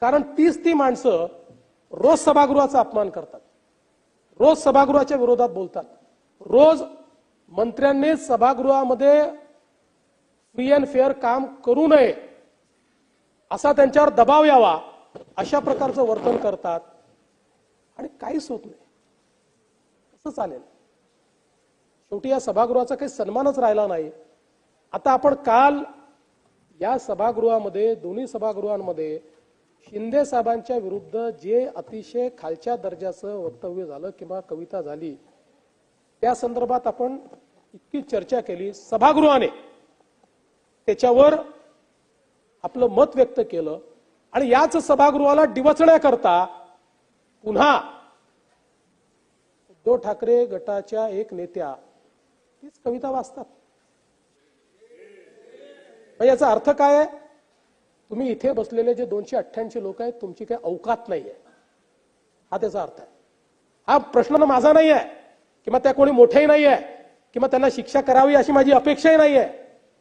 कारण तीच ती माणसं रोज सभागृहाचा अपमान करतात. रोज सभागृहाच्या विरोधात बोलतात. रोज मंत्र्यांनी सभागृहामध्ये फ्री अँड फेअर काम करू नये. असा त्यांच्यावर दबाव यावा अशा प्रकारचं वर्तन करतात. आणि काहीच होत नाही. कसं चालेल. शेवटी या सभागृहाचा काही सन्मानच राहिला नाही. आता आपण काल या सभागृहामध्ये दोन्ही सभागृहांमध्ये शिंदे साहेबांच्या विरुद्ध जे अतिशय खालच्या दर्जाचं वक्तव्य झालं किंवा कविता झाली त्या संदर्भात आपण इतकी चर्चा केली. सभागृहाने त्याच्यावर आपलं मत व्यक्त केलं आणि याच सभागृहाला डिवचण्याकरता पुन्हा उद्धव ठाकरे गटाच्या एक नेत्या तीच कविता वाचतात. मग याचा अर्थ काय आहे? तुम्ही इथे बसलेले जे दोनशे अठ्ठ्याऐंशी लोक आहेत तुमची काही अवकात नाही आहे हा त्याचा अर्थ आहे. हा प्रश्न माझा नाही आहे किंवा त्या कोणी मोठेही नाही आहे किंवा त्यांना शिक्षा करावी अशी माझी अपेक्षाही नाही आहे